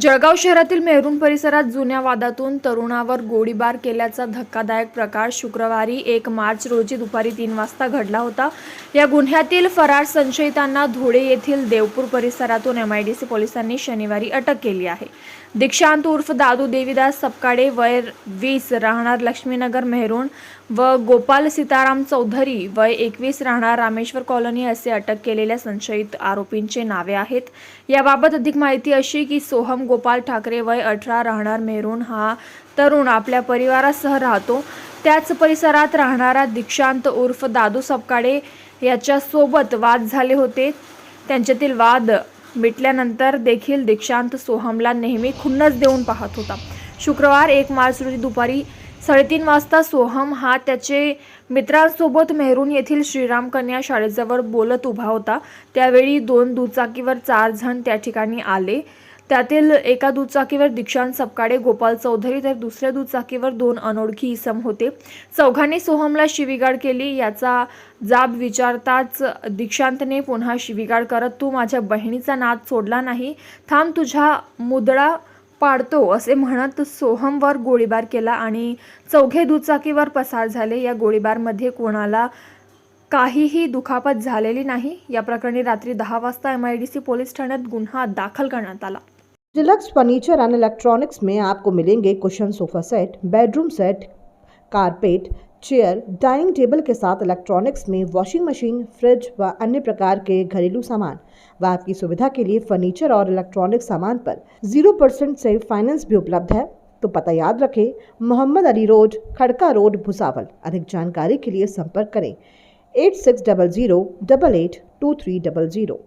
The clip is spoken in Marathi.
जळगाव शहरातील मेहरून परिसरात जुन्या वादातून तरुणावर गोळीबार केल्याचा धक्कादायक प्रकार शुक्रवारी एक मार्च रोजी दुपारी तीन वाजता घडला होता. या गुन्ह्यातील फरार संशयितांना धुळे येथील देवपूर परिसरातून एम आय डी सी पोलिसांनी शनिवारी अटक केली आहे. दीक्षांत उर्फ दादू देवीदास सपकाळे वय वीस राहणार लक्ष्मीनगर मेहरून व गोपाल सीताराम चौधरी वय एकवीस राहणार रामेश्वर कॉलनी असे अटक केलेल्या संशयित आरोपींचे नावे आहेत. याबाबत अधिक माहिती अशी की सोहम गोपाल ठाकरे वय अठरा राहणार मेहरून हा तरुण आपल्या परिवारासह राहतो. त्याच परिसरात राहणारा दीक्षांत उर्फ दादू सपकाडे याच्यासोबत वाद झाले होते. त्यांच्यातील वाद मिटल्यानंतर देखील दीक्षांत सोहमला नेहमी खुन्नस देऊन पाहत होता. शुक्रवार एक मार्च रोजी दुपारी साडेतीन वाजता सोहम हा त्याचे मित्रांसोबत मेहरून येथील श्रीराम कन्या शाळेजवळ बोलत उभा होता. त्यावेळी दोन दुचाकीवर चार जण त्या ठिकाणी आले. त्यातील एका दुचाकीवर दीक्षांत सपकाळे गोपाल चौधरी तर दुसऱ्या दुचाकीवर दोन अनोळखी इसम होते. चौघांनी सोहमला शिवीगाळ केली याचा जाब विचारताच दीक्षांतने पुन्हा शिवीगाळ करत तू माझ्या बहिणीचा नाद सोडला नाही थांब तुझ्या मुदळा पाडतो असे म्हणत सोहमवर गोळीबार केला आणि चौघे दुचाकीवर पसार झाले. या गोळीबारमध्ये कोणाला काहीही दुखापत झालेली नाही. या प्रकरणी रात्री दहा वाजता M I D C police ठाण्यात गुन्हा दाखल करण्यात आला. डिलक्स फर्नीचर एंड इलेक्ट्रॉनिक्स में आपको मिलेंगे cushion sofa set bedroom set carpet chair dining table के साथ इलेक्ट्रॉनिक्स में वॉशिंग मशीन फ्रिज व अन्य प्रकार के घरेलू सामान। व आपकी सुविधा के लिए फर्नीचर और इलेक्ट्रॉनिक सामान पर ज़ीरो परसेंट से फाइनेंस भी उपलब्ध है। तो पता याद रखें, मोहम्मद अली रोड, खड़का रोड, भुसावल। अधिक जानकारी के लिए संपर्क करें, eight six double zero double eight two three double zero.